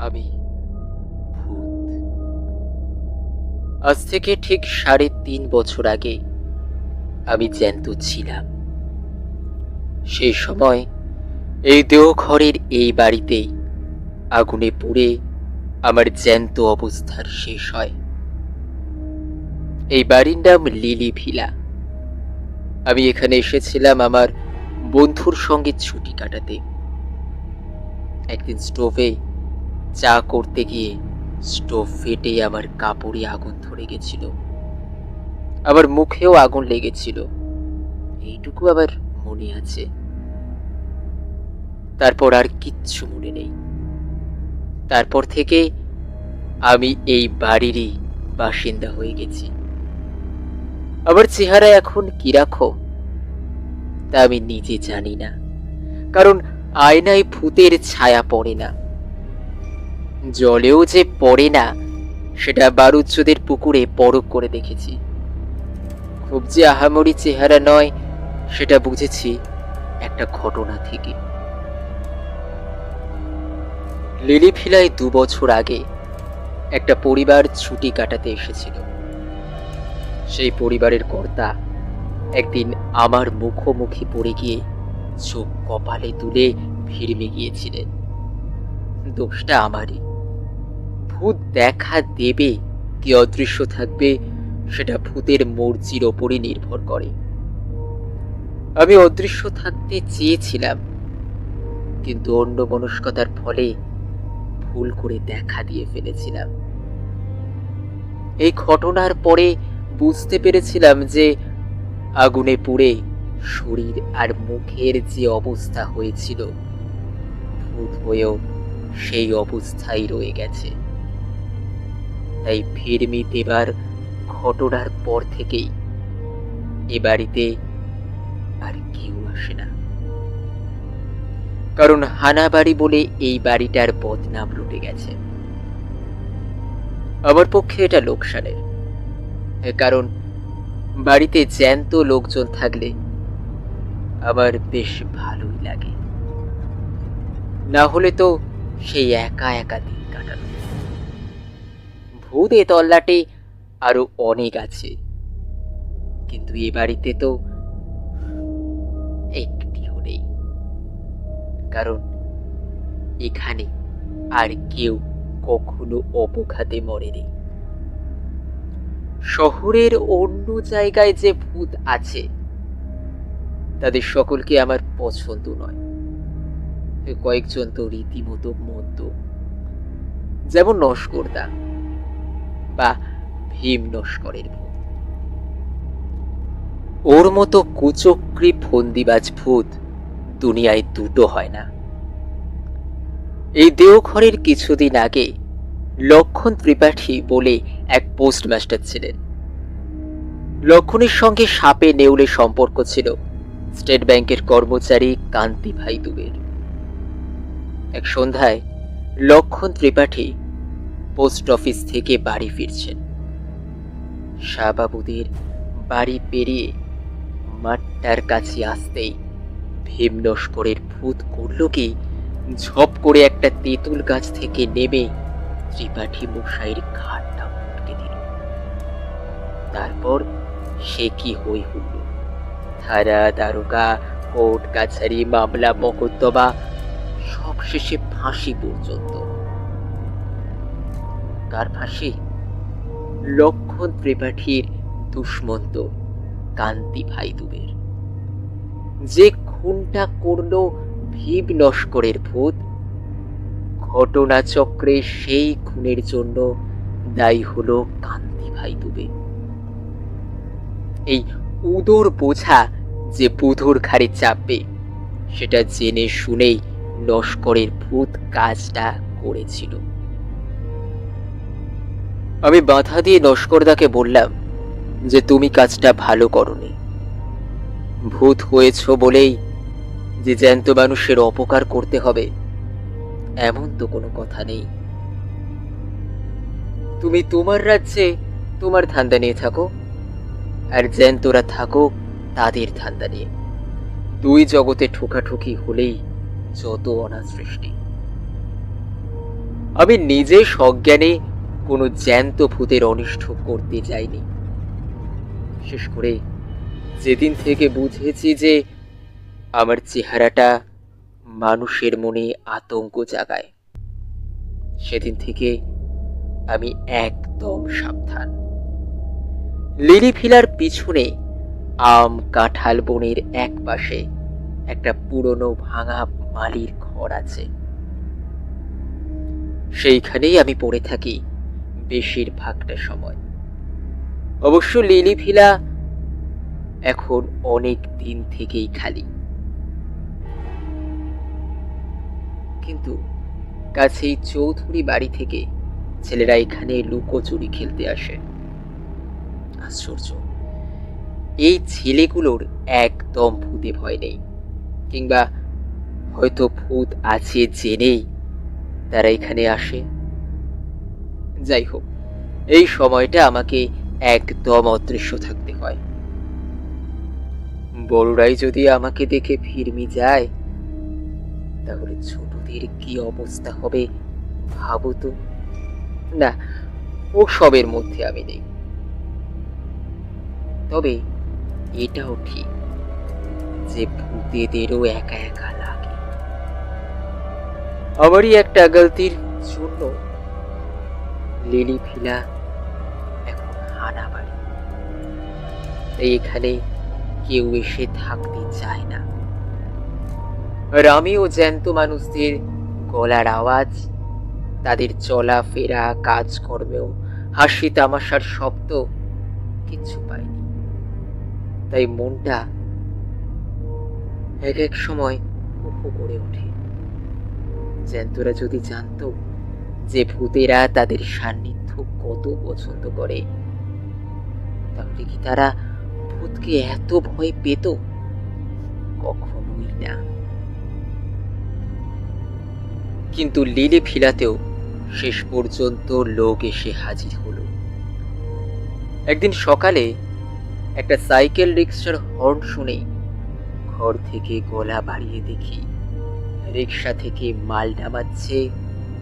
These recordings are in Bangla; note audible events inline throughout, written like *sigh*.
আমি আজ থেকে ঠিক সাড়ে তিন বছর আগে আমি জ্যান্ত ছিলাম। সেই সময় এই দেওঘরের এই বাড়িতেই আগুনে পুড়ে আমার জ্যান্ত অবস্থার শেষ হয়। এই বাড়ির নাম লিলি ভিলা। আমি এখানে এসেছিলাম আমার বন্ধুর সঙ্গে ছুটি কাটাতে। একদিন স্টোভে চা করতে গিয়ে স্টোভ ফেটে আমার কাপড়ে আগুন ধরে গেছিল। আবার মুখেও আগুন লেগেছিল। এইটুকু আবার মনে আছে। তারপর আর কিচ্ছু মনে নেই। তারপর থেকে আমি এই বাড়িরই বাসিন্দা হয়ে গেছি। আমার চেহারা এখন কীরকম তা আমি নিজে জানি না। কারণ আয়নায় ভূতের ছায়া পড়ে না। জলেও যে পড়ে না, সেটা বারুজ্যদের পুকুরে পরক করে দেখেছি। খুব যে আহামরি চেহারা নয়, সেটা বুঝেছি একটা ঘটনা থেকে। লিলি ভিলায় দু বছর আগে একটা পরিবার ছুটি কাটাতে এসেছিল। সেই পরিবারের কর্তা একদিন আমার মুখোমুখি পড়ে গিয়ে চোখ কপালে তুলে ভিড়মে গিয়েছিলেন দোষটা আমারই। ভূত দেখা দেবে কি অদৃশ্য থাকবে সেটা ভূতের মর্জির ওপরই নির্ভর করে। আমি অদৃশ্য থাকতে চেয়েছিলাম, কিন্তু অন্য মনস্কতার ফলে ভুল করে দেখা দিয়ে ফেলেছিলাম। এই ঘটনার পরে বুঝতে পেরেছিলাম যে আগুনে পুড়ে শরীর আর মুখের যে অবস্থা হয়েছিল, ভূত হয়েও সেই অবস্থায় রয়ে গেছে। তাই ফিরমি দেবার ঘটনার পর থেকেই। এ বাড়িতে আর কেউ আসে না। কারণ হানা বাড়ি বলে এই বাড়িটার বদনাম লুটে গেছে। আমার পক্ষে এটা লোকসানের। কারণ বাড়িতে জ্যান্ত লোকজন থাকলে আমার বেশ ভালোই লাগে। না হলে তো সেই একা একা দিন কাটানো। ভূত তল্লাটে আরও অনেক আছে। কিন্তু এ বাড়িতে তো একটিও নেই। কারণ এখানে আর কেউ কখনো অপঘাতে মরেনি। শহরের অন্য জায়গায় যে ভূত আছে, তাদের সকলকে আমার পছন্দ নয়। কয়েকজন তো রীতিমতো মন্দ যেমন নস্করদা। বা ভীম নস্করের ভূত ওর মতো কুচক্রি ফন্দিবাজ ভূত দুনিয়ায় দুটো হয় না। এই দেওঘরের কিছুদিন আগে লক্ষণ ত্রিপাঠী বলে এক পোস্টমাস্টার ছিলেন। লক্ষণের সঙ্গে সাপে নেউলে সম্পর্ক ছিল স্টেট ব্যাংকের কর্মচারী কান্তি ভাই দুবের। এক সন্ধ্যায় লক্ষণ ত্রিপাঠী পোস্ট অফিস থেকে বাড়ি ফিরছেন। শাহবাবুদের বাড়ি পেরিয়ে মাঠটার কাছে আসতেই ভীম নস্করের ভূত করল কি? ঝপ করে একটা তেঁতুল গাছ থেকে নেমে ত্রিপাঠী মশাইয়ের ঘাটটা মুটকে দিল। তারপর সে কি হই হইল থানা, দারোগা, কোর্ট, কাছারি, মামলা, মকদ্দমা সব শেষে ফাঁসি পর্যন্ত। কার ফাঁসি। লক্ষণ ত্রিপাঠীর দুষ্মন্ত কান্তি ভাই দুবের যে খুনটা করল ভীম নস্করের ভূত, ঘটনাচক্রে সেই খুনের জন্য দায়ী হলো কান্তি ভাই দুবে এই উদর বোঝা যে বুধুর ঘাড়ে চাপবে, সেটা জেনে শুনেই নস্করের ভূত কাজটা করেছিল। আমি বাধা দিয়ে নস্করদাকে বললাম যে তুমি কাজটা ভালো করনি। ভূত হয়েছ বলেই যে জ্যান্ত মানুষের অপকার করতে হবে, এমন তো কোনো কথা নেই। তুমি তোমার রাজ্যে তোমার ধান্দা নিয়ে থাকো, আর জ্যান্তরা থাকো তাদের ধান্দা নিয়ে। দুই জগতে ঠোকাঠুকি হলেই যত অনাসৃষ্টি আমি নিজে সজ্ঞানে কোনো জ্যান্ত ভূতের অনিষ্ট করতে যাইনি বিশেষ করে যেদিন থেকে বুঝেছি যে আমার চেহারাটা মানুষের মনে আতঙ্ক জাগায়, সেদিন থেকে আমি একদম সাবধান। লিলি ফিলার পিছনে আম কাঁঠাল বনের এক পাশে একটা পুরনো ভাঙা মালির ঘর আছে। সেইখানেই আমি পড়ে থাকি। বেশিরভাগটা সময়। অবশ্য লিলি ভিলা এখন অনেক দিন থেকেই খালি। কিন্তু কাছেই চৌধুরী বাড়ি থেকে ছেলেরা এখানে লুকোচুরি খেলতে আসে। আশ্চর্য। এই ছেলেগুলোর একদম ভূতে ভয় নেই। কিংবা হয়তো ভূত আছে জেনেই তারা এখানে আসে। যাই হোক এই সময়টা আমাকে একদম অদৃশ্য থাকতে হয়। বড়রাই যদি আমাকে দেখে ফিরমি যায়, তাহলে ছোটদের কি অবস্থা হবে ভাবো তো। না ও সবের মধ্যে আমি নেই। তবে এটাও ঠিক যে ভূতেদেরও একা একা লাগে। আমারই একটা গলতির জন্য লিলি ফিলা এখন হানা বাড়ি। তাই এখানে কেউ এসে থাকতে চায় না। আর আমিও জ্যান্ত মানুষদের গলার আওয়াজ, তাদের চলাফেরা, কাজকর্মেও হাসি তামাশার শব্দ কিচ্ছু পাইনি তাই মনটা এক এক সময় উহু করে ওঠে। জ্যান্তরা যদি জানতো যে ভূতেরা তাদের সান্নিধ্য কত পছন্দ করে। তাহলে কি তারা ভূতকে এত ভয় পেত? কখনোই না। কিন্তু লিলে ফিলাতেও শেষ পর্যন্ত লোক এসে হাজির হলো। একদিন সকালে একটা সাইকেল রিক্সার হর্ন শুনে ঘর থেকে গলা বাড়িয়ে দেখি, রিক্সা থেকে মাল নামাচ্ছে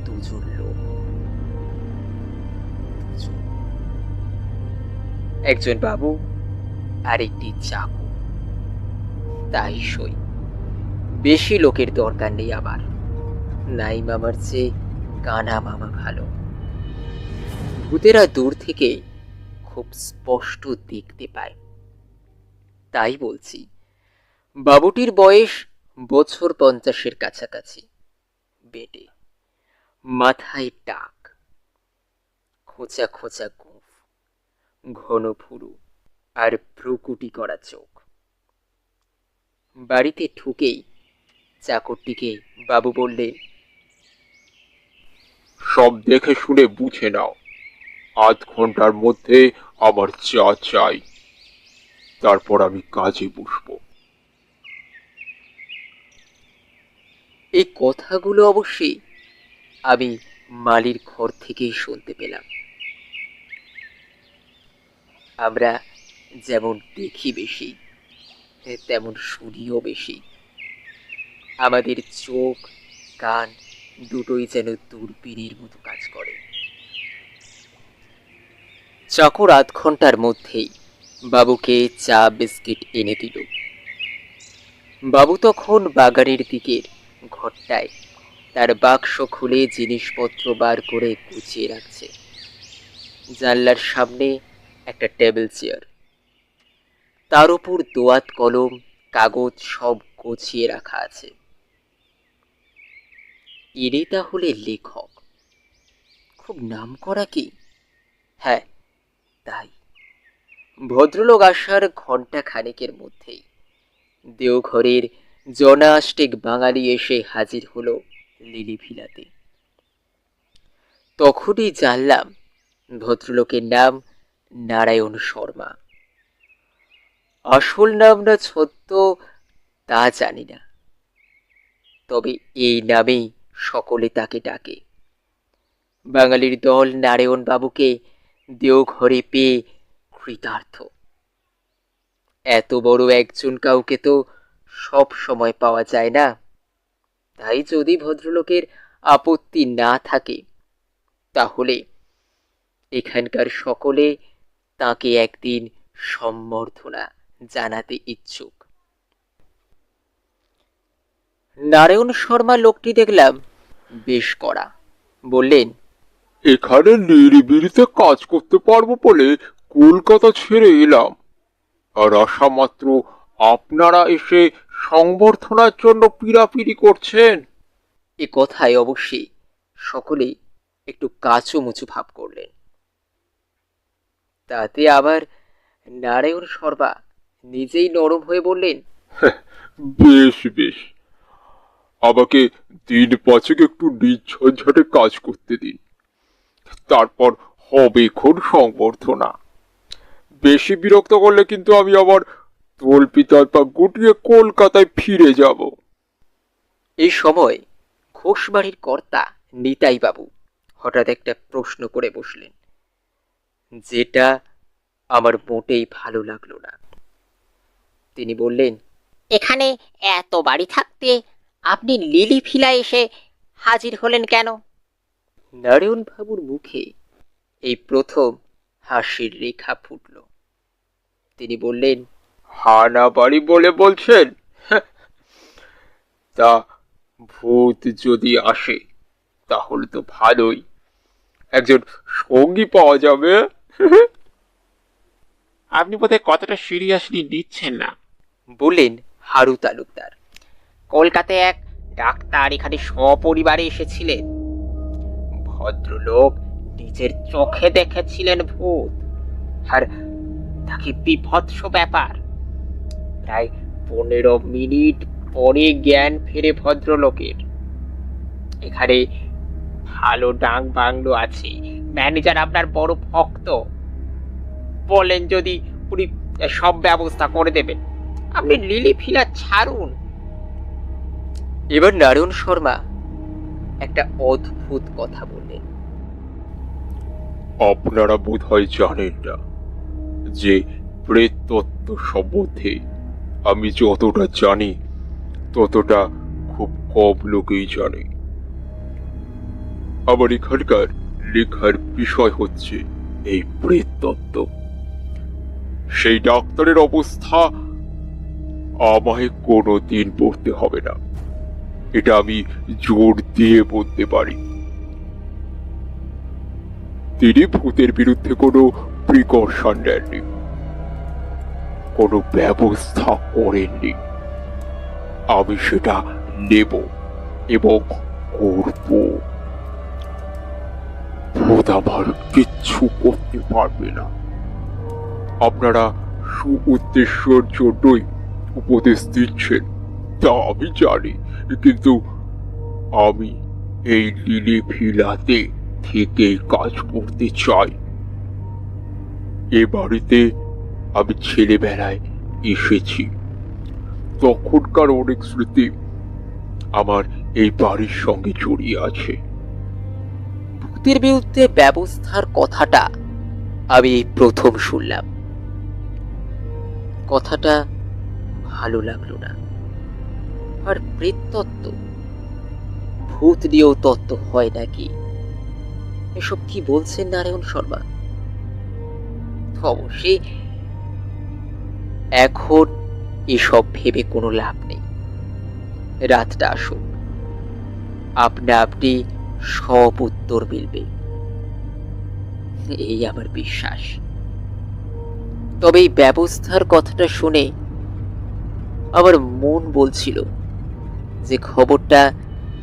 দুজন লোক। একজন বাবু আর একটি চাকু। তাই সই। বেশি লোকের দরকার নেই আমার। নাই মামার চেয়ে কানা মামা ভালো। ভূতেরা দূর থেকে খুব স্পষ্ট দেখতে পায়। তাই বলছি, বাবুটির বয়স বছর পঞ্চাশের কাছাকাছি। বেটে, মাথায় টাক। খোঁচা খোঁচা ঘন ফুরু আর ভ্রুকুটি করা চোখ। বাড়িতে ঢুকেই চাকরটিকে বাবু বললে সব দেখে শুনে বুঝে নাও আধ ঘণ্টার মধ্যে আমার চা চাই তারপর আমি কাজে বসবো। এই কথাগুলো অবশ্যই আমি মালির ঘর থেকেই শুনতে পেলাম। আমরা যেমন দেখি বেশি, তেমন শুনিও বেশি। আমাদের চোখ, কান দুটোই যেন দূরবীনের মতো কাজ করে। চাকর আধ ঘণ্টার মধ্যেই বাবুকে চা, বিস্কিট এনে দিল। বাবু তখন বাগানের দিকের ঘরটায় তার বাক্স খুলে জিনিসপত্র বার করে গুছিয়ে রাখছে। জানলার সামনে একটা টেবিল চেয়ার তার উপর দোয়াত কলম, কাগজ সব গুছিয়ে রাখা আছে। এরে তাহলে লেখক। খুব নাম করা কি? হ্যাঁ তাই। ভদ্রলোক আসার ঘণ্টা খানেকের মধ্যেই দেওঘরের জনাষ্টিক বাঙালি এসে হাজির হলো লিলি ভিলাতে। তখনই জানলাম, ভদ্রলোকের নাম নারায়ণ শর্মা। আসল নাম না সত্য, তা জানি না। তবে এই নামেই সকলে তাকে ডাকে। বাঙালির দল নারায়ণ বাবুকে দেওঘরে পেয়ে কৃতার্থ। এত বড় একজন কাউকে তো সব সময় পাওয়া যায় না। তাই যদি ভদ্রলোকের আপত্তি না থাকে, তাহলে এখানকার সকলে তাকে একদিন সম্বর্ধনা জানাতে ইচ্ছুক। নারায়ণ শর্মা লোকটি দেখলাম বেশ করা বললেন এখানে নিরিবিলিতে কাজ করতে পারব বলে কলকাতা ছেড়ে এলাম। আর আশা মাত্র আপনারা এসে সংবর্ধনার জন্য পিড়াপিড়ি করছেন? এ কথায় অবশ্যই সকলেই একটু কাচুমুচু ভাব করলেন। তাতে আবার নারায়ণ শর্মা নিজেই নরম হয়ে বললেন বেশ বেশ। আমাকে দিন পাঁচেক একটু নিঝঞ্ঝাটে কাজ করতে দিন। তারপর হবে খুন সংবর্ধনা। বেশি বিরক্ত করলে কিন্তু আমি আবার তল্পি তল্পা গুটিয়ে কলকাতায় ফিরে যাব। এই সময় ঘোষবাড়ির কর্তা নিতাই বাবু হঠাৎ একটা প্রশ্ন করে বসলেন। যেটা আমার মোটেই ভালো লাগল না। তিনি বললেন এখানে এত বাড়ি থাকতে আপনি লিলি ফিলা এসে হাজির হলেন কেন? নারায়ণ বাবুর মুখে এই প্রথম হাসির রেখা ফুটল। তিনি বললেন হানা বাড়ি বলে বলছেন? তা ভূত যদি আসে তাহলে তো ভালোই। একজন সঙ্গী পাওয়া যাবে? *laughs* আপনি বোধহয় কতটা সিরিয়াসলি নিচ্ছেন না। বললেন হারু তালুকদার। কলকাতায় এক ডাক্তার এখানে সপরিবারে এসেছিলেন। ভদ্রলোক নিজের চোখে দেখেছিলেন ভূত। আর তাকে বিভৎস ব্যাপার। প্রায় পনেরো মিনিট পরে জ্ঞান ফেরে ভদ্রলোকের। এখানে ভালো ডাক বাংলো আছে। ম্যানেজার আপনার বড় ভক্ত। বলেন যদি উনি সব ব্যবস্থা করে দেবেন। আপনি লিলি ফিলা ছাড়ুন। এবার নারায়ণ শর্মা একটা অদ্ভুত কথা বললেন। আপনারা বোধহয় জানেন না যে প্রেততত্ত্ব সম্বন্ধে আমি যতটা জানি ততটা খুব কম লোকেই জানে। আমার এখানকার লেখার বিষয় হচ্ছে এই প্রেততত্ত্ব সেই ডাক্তারের অবস্থা আমায় কোনো দিন পড়তে হবে না। এটা আমি জোর দিয়ে বলতে পারি। তিনি ভূতের বিরুদ্ধে কোনো প্রিকশন নেননি। কোনো ব্যবস্থা করেননি। আমি সেটা নেব এবং করব। ভূত আমার কিচ্ছু করতে পারবে না। আপনারা সু উদ্দেশ্যের জন্যই উপদেশ দিচ্ছেন, তা আমি জানি, কিন্তু আমি এই লিলি ভিলাতে থেকেই কাজ করতে চাই। এ বাড়িতে আমি ছেলেবেলায় এসেছি। তখনকার অনেক স্মৃতি আমার এই বাড়ির সঙ্গে জড়িয়ে আছে। ভূতের বিরুদ্ধে ব্যবস্থার কথাটা আমি প্রথম শুনলাম। কথাটা ভালো লাগল না। আর প্রেততত্ত্ব ভূত নিয়েও তত্ত্ব হয় নাকি? এসব কি বলছেন নারায়ণ শর্মা? অবশ্যই। এখন এসব ভেবে কোনো লাভ নেই। রাতটা আসুন আপনা আপনি সব উত্তর মিলবে। এই আমার বিশ্বাস। তবে এই ব্যবস্থার কথাটা শুনে আমার মন বলছিল যে খবরটা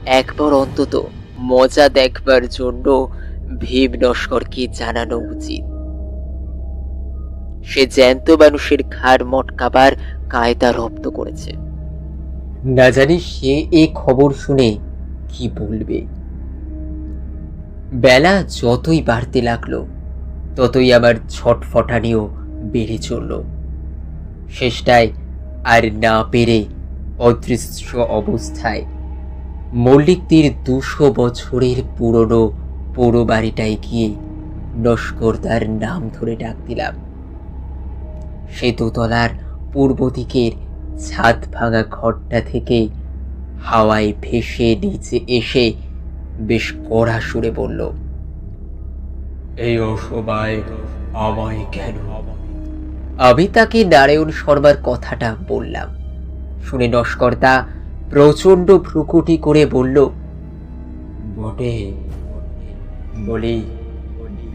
একবার অন্তত মজা দেখবার জন্য ভীম নস্করকে জানানো উচিত। সে জ্যান্ত মানুষের ঘাড় মটকাবার কায়দা রপ্ত করেছে। না জানি সে এই খবর শুনে কি বলবে। বেলা যতই বাড়তে লাগল, ততই আমার ছটফটানিও বেড়ে চলল। শেষটায় আর না পেরে অদৃশ্য অবস্থায় মল্লিকদের দুশো বছরের পুরনো পুরো বাড়িটায় গিয়ে নস্করদার নাম ধরে ডাক দিলাম। সে দোতলার পূর্ব দিকের ছাদ ভাঙা ঘরটা থেকে হাওয়ায় ভেসে নিচে এসে বেশ কড়া সুরে বলল এই অসময় আমায় কেন? আমি তাকে নারায়ণ শর্মার কথাটা বললাম। শুনে নস্কর্তা প্রচণ্ড ভ্রুকুটি করে বলল বটে বলি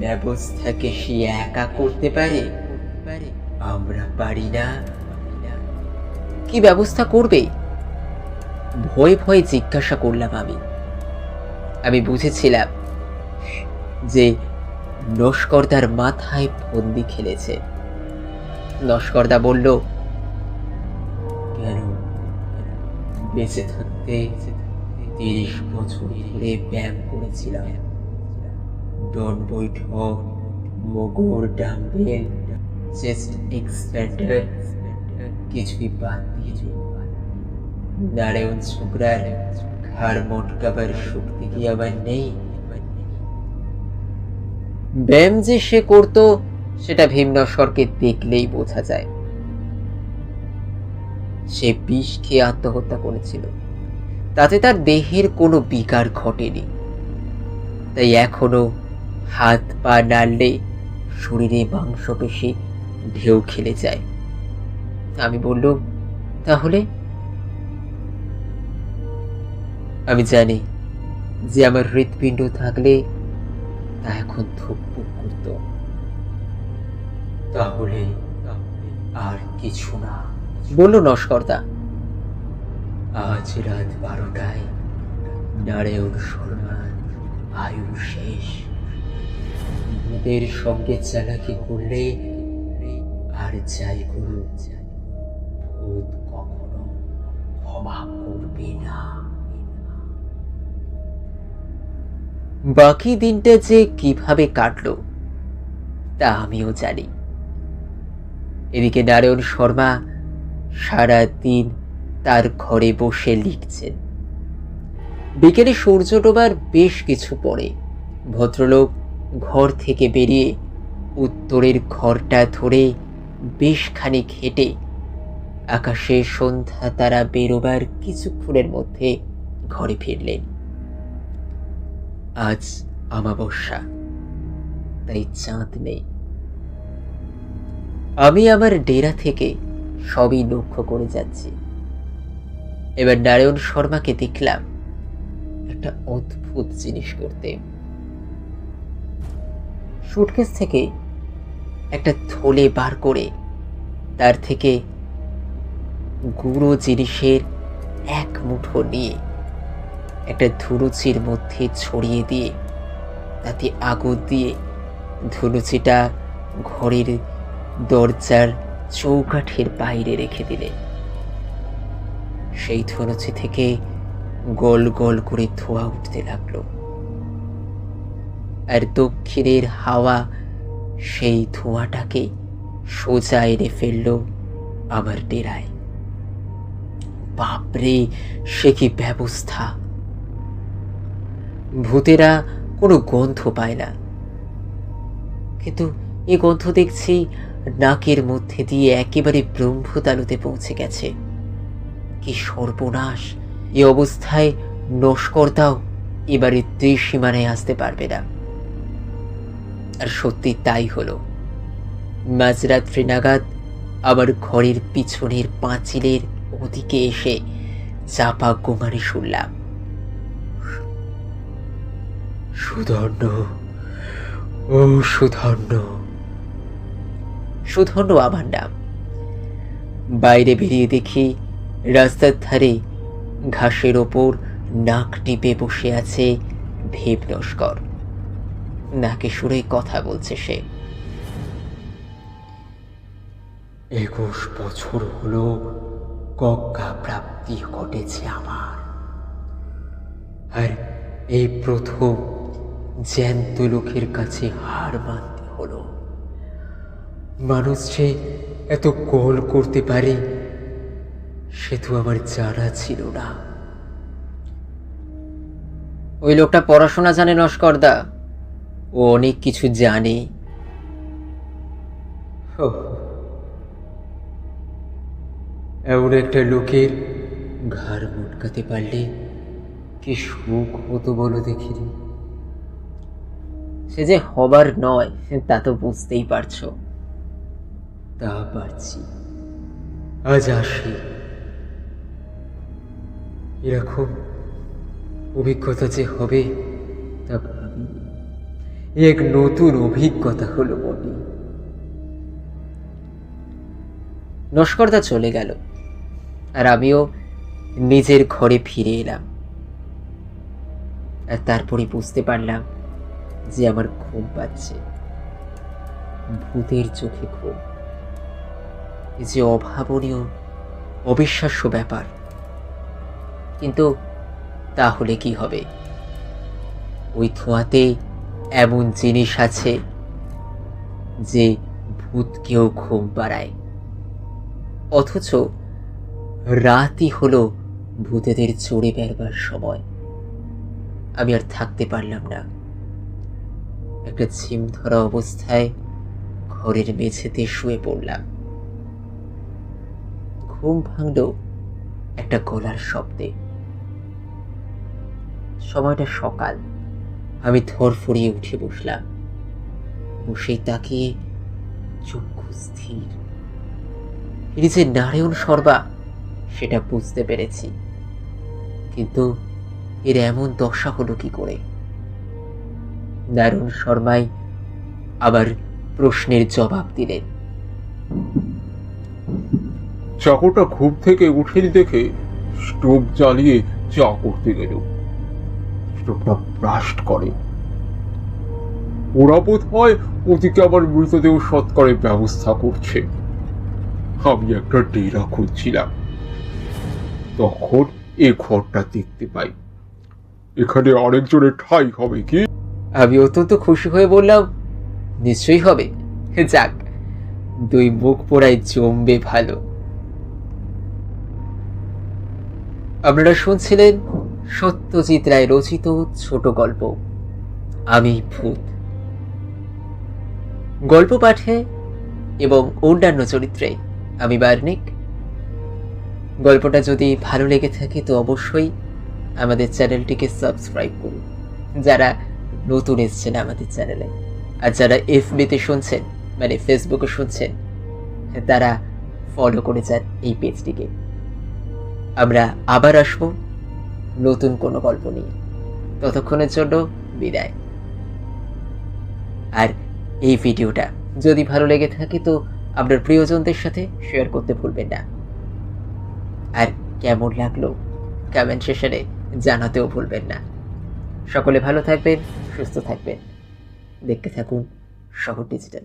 ব্যবস্থাকে সে একা করতে পারে? আমরা পারি না। কি ব্যবস্থা করবে? ভয়ে ভয়ে জিজ্ঞাসা করলাম আমি। আমি বুঝেছিলাম যে নস্করদার মাথায় ফন্দি খেলেছে। নস্করদা বলল, কেন? বেঁচে থাকতে তিরিশ বছর ধরে ব্যায়াম করেছিলাম। ডন বৈঠক মগর ডাম্বেল চেস্ট এক্সপ্যান্ডার কিছুই বাদ দিয়ে নারায়ণ ছোকরার ঘাড় মটকাবার শক্তি কি আবার নেই? ব্যায়াম যে সে করত, সেটা ভীমনস্করকে দেখলেই বোঝা যায়। সে বিষ খেয়ে আত্মহত্যা করেছিল। তাতে তার দেহের কোনো বিকার ঘটেনি। তাই এখনও হাত পা নাড়লে শরীরে মাংসপেশি ঢেউ খেলে যায়। আমি বললুম, তাহলে আমি জানি যে আমার হৃৎপিণ্ড থাকলে তা এখন ধুকপুক করত তাহলে আর কিছু না। বলল নস্কর্তা আজ রাত বারোটায় নারায়ণ শর্মার আয়ু শেষ। ভূতের সঙ্গে চালাকি করলে আর যাই করুক, ভূত কখনো ক্ষমা করবে না। বাকি দিনটা যে কীভাবে কাটলো, তা আমিও জানি। এদিকে নারায়ণ শর্মা সারা দিন তার ঘরে বসে লিখছেন। বিকেলে সূর্য ডোবার বেশ কিছু পরে ভদ্রলোক ঘর থেকে বেরিয়ে উত্তরের ঘরটা ধরে বেশ খানিক হেঁটে আকাশে সন্ধ্যা তারা বেরোবার কিছুক্ষণের মধ্যে ঘরে ফিরলেন। আজ আমাবস্যা তাই চাঁদ নেই। আমি আমার ডেরা থেকে সবই লক্ষ্য করে যাচ্ছি। এবার নারায়ণ শর্মাকে দেখলাম একটা অদ্ভুত জিনিস করতে। সুটকেস থেকে একটা থলে বার করে তার থেকে গুঁড়ো জিনিসের এক মুঠো নিয়ে একটা ধুনুচির মধ্যে ছড়িয়ে দিয়ে, তাতে আগুন দিয়ে ধুনুচিটা ঘরের দরজার চৌকাঠের বাইরে রেখে দিলেন সেই ধনুচি থেকে গোল গোল করে ধোঁয়া উঠতে লাগল। আর দক্ষিণের হাওয়া সেই ধোঁয়াটাকে সোজা এনে ফেলল আমার ডেরায়। বাপরে, সে কি ব্যবস্থা! ভূতেরা কোনো গন্ধ পায় না। কিন্তু এ গন্ধ দেখছি নাকের মধ্যে দিয়ে একেবারে ব্রহ্মতালুতে পৌঁছে গেছে। কি সর্বনাশ! এ অবস্থায় নস্কর্তাও এবারে ত্রিসীমানায় আসতে পারবে না। আর সত্যি তাই হলো। মাঝরাত্রি নাগাদ আমার ঘরের পিছনের পাঁচিলের ওদিকে এসে চাপা গোমারি শুনলাম। সুধর্ণ ও সুধর্ণ সুধর্ণ আমার নাম বাইরে বেরিয়ে দেখি রাস্তার ধারে ঘাসের ওপর নাক টিপে বসে আছে ভেব নস্কর নাকে সুরে কথা বলছে সে। একুশ বছর হলো গঙ্গা প্রাপ্তি ঘটেছে আমার। আর এই প্রথম জ্যান্ত লোকের কাছে হার মানতে হলো। মানুষ যে এত গোল করতে পারে, সে তো আমার জানা ছিল না। ওই লোকটা পড়াশোনা জানে নস্করদা। ও অনেক কিছু জানে। এমন একটা লোকের ঘাড় মুটকাতে পারলে কি সুখ হতো বলো দেখিনি? সে যে হবার নয়, তা তো বুঝতেই পারছ। তা পারছি। আজ আসি। এরকম অভিজ্ঞতা যে হবে, তা ভাবিনি। এ এক নতুন অভিজ্ঞতা হলো বটে। নস্করদা চলে গেল, আর আমিও নিজের ঘরে ফিরে এলাম। আর তারপরে বুঝতে পারলাম যে আমার ঘুম পাচ্ছে। ভূতের চোখে ঘুম। যে অভাবনীয়, অবিশ্বাস্য ব্যাপার। কিন্তু তাহলে কি হবে? ওই ধোঁয়াতে এমন জিনিস আছে যে ভূতকেও ঘুম পাড়ায়। অথচ রাতই হলো ভূতেদের চড়ে বেরবার সময়। আমি আর থাকতে পারলাম না। একটা ঝিম ধরা অবস্থায় ঘরের মেঝেতে শুয়ে পড়লাম। ঘুম ভাঙল একটা গলার শব্দে। সময়টা সকাল। আমি থর ফরিয়ে উঠে বসলাম। বসেই তাকিয়ে চক্ষু স্থির। এটি যে নারায়ণ সর্বা সেটা বুঝতে পেরেছি। কিন্তু এর এমন দশা হলো কি করে? নারায়ণ শর্মাই আবার প্রশ্নের জবাব দিলেন। চাকরটা ঘুম থেকে উঠেনি দেখে স্টোভ জ্বালিয়ে চা করতে গেল। স্টোভটা ব্রাস্ট করে। ওরা বোধ হয় ওদিকে আবার মৃতদেহ সৎকারের ব্যবস্থা করছে। আমি একটা ডেরা খুঁজছিলাম। তখন এ ঘরটা দেখতে পাই। এখানে আরেকজনের ঠাই হবে কি? আমি অত্যন্ত খুশি হয়ে বললাম, নিশ্চয়ই হবে। যাক, দুই মুখ পোড়ায় জমবে ভালো। আপনারা শুনছিলেন সত্যজিৎ রায় রচিত ছোট গল্প, আমি ভূত। গল্প পাঠে এবং অন্যান্য চরিত্রে আমি বার্নিক। গল্পটা যদি ভালো লেগে থাকে তো অবশ্যই আমাদের চ্যানেলটিকে সাবস্ক্রাইব করুন। যারা নতুন এসছেন আমাদের চ্যানেলে। আর যারা এফবিতে শুনছেন মানে ফেসবুকে শুনছেন তারা ফলো করে যান এই পেজটিকে। আমরা আবার আসব নতুন কোনো গল্প নিয়ে। ততক্ষণের জন্য বিদায়। আর এই ভিডিওটা যদি ভালো লেগে থাকে তো আপনার প্রিয়জনদের সাথে শেয়ার করতে ভুলবেন না। আর কেমন লাগল কমেন্ট সেশনে জানাতেও ভুলবেন না। সকলে ভালো থাকবেন। সুস্থ থাকবেন। দেখতে থাকুন শহর ডিজিটাল